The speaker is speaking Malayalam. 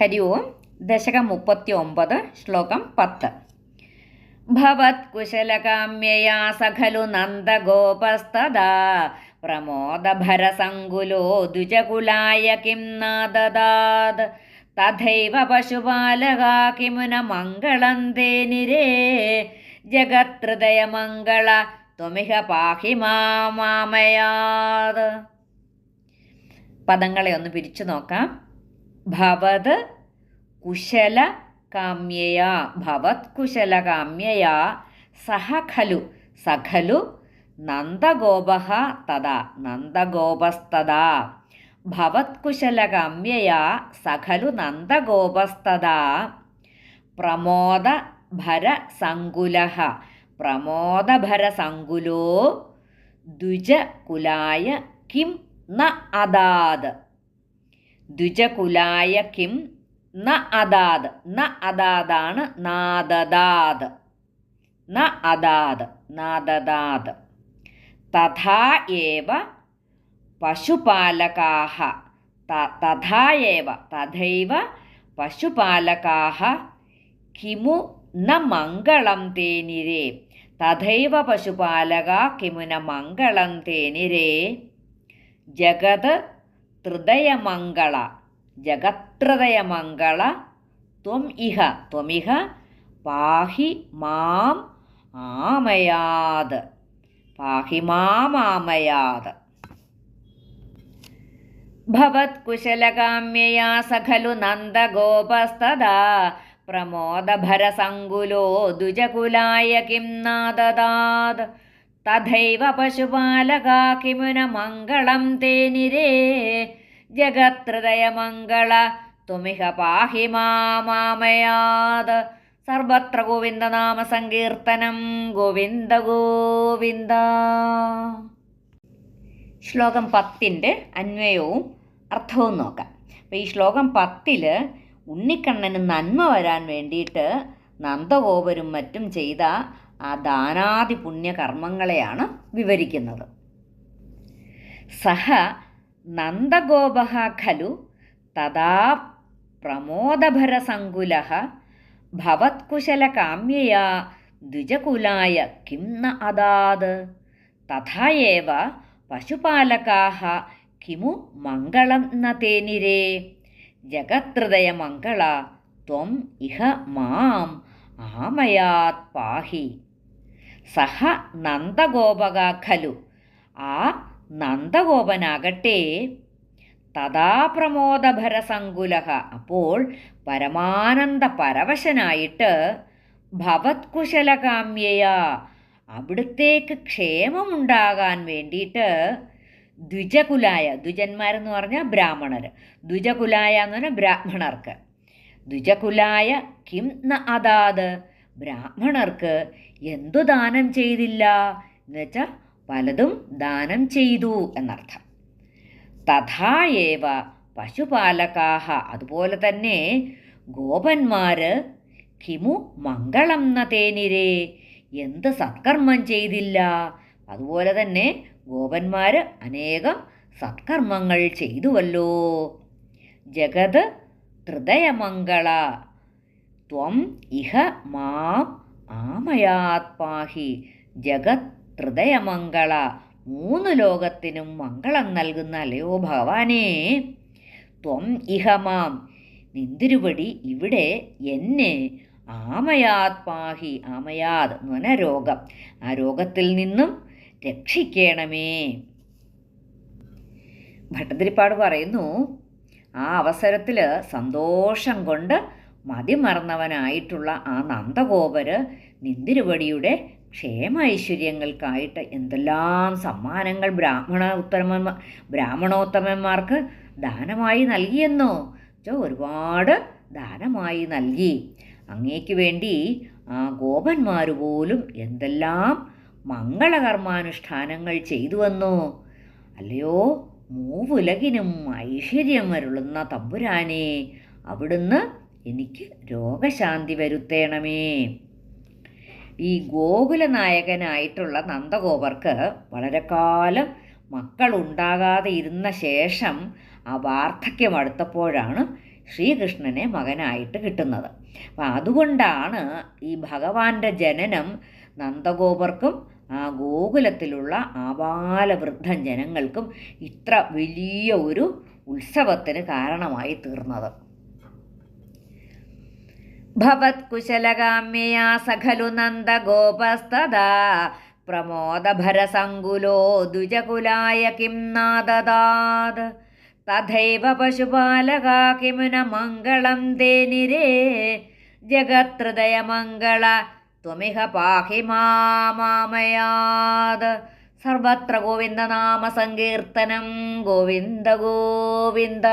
ഹരി ഓം ദശകം മുപ്പത്തി ഒമ്പത് ശ്ലോകം പത്ത്. ഭവത്കുശലകാമ്യയാ സഖലു നന്ദഗോപസ്തദാ പ്രമോദഭരസങ്കുലോ ദ്വിജകുലായ കിം നാദദാത് തഥൈവ പശുപാലകാ കിമുന മംഗളം തേനിരേ ജഗത്ഹൃദയമംഗള ത്വമിഹ പാഹി മാമയാത് പദങ്ങളെ ഒന്ന് പിരിച്ചു നോക്കാം. ഭവത് കുശല കാമ്യയാ ഭവത് കുശല കാമ്യയാ സഹ ഖലു സഖലു നന്ദഗോപ തഥാ നന്ദഗോപസ്തദാ ഭവത്കുശലകാമ്യയാ സഖലു നന്ദഗോപസ്തദാ പ്രമോദ ഭരസങ്കുല പ്രമോദഭരസങ്കുലോ ദ്വിജകുലായ കിം ന അദാത് ദ്വിജകുലായ കിം ന അദാദ് ന അദാദാണ് നാദദാത് ന അദാദ് നാദദാത് തഥാ ഏവ പശുപാലകാഹ തഥാ ഏവ തഥൈവ പശുപാലകാഹ. കിമു ന മംഗളം തേനിരേ തഥൈവ പശുപാലക കിമു ന മംഗളം തേനിരേ. ജഗത് ഹൃദയമംഗള ജഗത്രദയമംഗള ത്വം ഇഹ ത്വമിഹ പാഹി മാം ആമയാത് പാഹി മാമാമയാത് ഭവത്കുശലകാമ്യയാ സഖലു നന്ദഗോപസ്തദാ പ്രമോദഭരസങ്കുലോ ദുജകുലായ കിം നാദദാത്. തഥൈവ പശുപാലകാ കിമുന മംഗളം തേ നിരേ ജഗത്ഹൃദയമംഗള ത്വമിഹ പാഹി മാമയാത് സർവത്ര ഗോവിന്ദനാമ സങ്കീർത്തനം ഗോവിന്ദ ഗോവിന്ദ. ശ്ലോകം പത്തിന്റെ അന്വയവും അർത്ഥവും നോക്കാം. അപ്പോൾ ഈ ശ്ലോകം പത്തിൽ ഉണ്ണിക്കണ്ണന് നന്മ വരാൻ വേണ്ടിയിട്ട് നന്ദഗോപരും മറ്റും ചെയ്ത ആ ദാനാദി പുണ്യകർമ്മങ്ങളെയാണ് വിവരിക്കുന്നത്. സഹ നന്ദഗോപ ഖലു തഥാ പ്രമോദഭരസങ്കുല ഭവത്കുശലകാമ്യയാ ദ്വിജകുലായ കിം ന അദാത്. തഥാവ പശുപാലകാः കിമു മംഗളം ന തേനിരേ. ജഗത്ഹൃദയമംഗള ത്വം ഇഹ മാം ആമയാത് പാഹി സഹ നന്ദഗോപക ഖലു. ആ നന്ദഗോപനാകട്ടെ. തഥാ പ്രമോദഭരസങ്കുല അപ്പോൾ പരമാനന്ദ പരവശനായിട്ട് ഭവത്കുശലകാമ്യയാ അവിടുത്തേക്ക് ക്ഷേമമുണ്ടാകാൻ വേണ്ടിയിട്ട് ദ്വിജകുലായ ദ്വിജന്മാരെന്ന് പറഞ്ഞാൽ ബ്രാഹ്മണർ. ദ്വിജകുലായ എന്ന് പറഞ്ഞാൽ ബ്രാഹ്മണർക്ക്. ദ്വിജകുലായ കിം ന അതാത്. ബ്രാഹ്മണർക്ക് എന്തു ദാനം ചെയ്തില്ല? എന്ന് വെച്ചാൽ പലതും ദാനം ചെയ്തു എന്നർത്ഥം. തഥായേവ പശുപാലകാഹ. അതുപോലെ തന്നെ ഗോപന്മാർ കിമു മംഗളം ന തേനിരേ. എന്ത് സത്കർമ്മം ചെയ്തില്ല? അതുപോലെ തന്നെ ഗോപന്മാർ അനേകം സത്കർമ്മങ്ങൾ ചെയ്തുവല്ലോ. ജഗത് ഹൃദയമംഗള. ത്വം ഇഹ മാം ആമയാത്മാഹി ജഗത് ഹൃദയമംഗള. മൂന്ന് ലോകത്തിനും മംഗളം നൽകുന്ന അലയോ ഭഗവാനേ? ത്വം ഇഹ മാം. നിന്തിരുപടി ഇവിടെ എന്നെ ആമയാത് എന്ന് പറഞ്ഞാൽ രോഗം ആ രോഗത്തിൽ നിന്നും രക്ഷിക്കണമേ. ഭട്ടതിരിപ്പാട് പറയുന്നു ആ അവസരത്തിൽ സന്തോഷം കൊണ്ട് മതിമറന്നവനായിട്ടുള്ള ആ നന്ദഗോപര് നിന്തിരുവടിയുടെ ക്ഷേമ ഐശ്വര്യങ്ങൾക്കായിട്ട് എന്തെല്ലാം സമ്മാനങ്ങൾ ബ്രാഹ്മണ ഉത്തമ ബ്രാഹ്മണോത്തമന്മാർക്ക് ദാനമായി നൽകിയെന്നോ? ഒരുപാട് ദാനമായി നൽകി. അങ്ങേക്ക് വേണ്ടി ആ ഗോപന്മാർ പോലും എന്തെല്ലാം മംഗളകർമാനുഷ്ഠാനങ്ങൾ ചെയ്തുവെന്നോ? അല്ലയോ മൂവുലകിനും ഐശ്വര്യമരുളുന്ന തമ്പുരാനെ അവിടുന്ന് എനിക്ക് രോഗശാന്തി വരുത്തേണമേ. ഈ ഗോകുലനായകനായിട്ടുള്ള നന്ദഗോപർക്ക് വളരെ കാലം മക്കളുണ്ടാകാതെ ഇരുന്ന ശേഷം ആ വാർദ്ധക്യം അടുത്തപ്പോഴാണ് ശ്രീകൃഷ്ണനെ മകനായിട്ട് കിട്ടുന്നത്. അപ്പം അതുകൊണ്ടാണ് ഈ ഭഗവാന്റെ ജനനം നന്ദഗോപർക്കും ആ ഗോകുലത്തിലുള്ള ആബാലവൃദ്ധം ജനങ്ങൾക്കും ഇത്ര വലിയ ഒരു ഉത്സവത്തിന് കാരണമായി തീർന്നത്. ഭവത്കുശലകാമ്യയാ സഖലു നന്ദഗോപസ്തദാ പ്രമോദഭരസങ്കുലോ ദ്വിജകുലായ കിം നാദദാത് തഥൈവ പശുപാലകാ കിമുന മംഗളം തേനിരേ. ജഗത്ഹൃദയമംഗള ത്വമിഹ പാഹി മാമയാത് സർവത്ര ഗോവിന്ദനാമസങ്കീർത്തനം ഗോവിന്ദ ഗോവിന്ദ.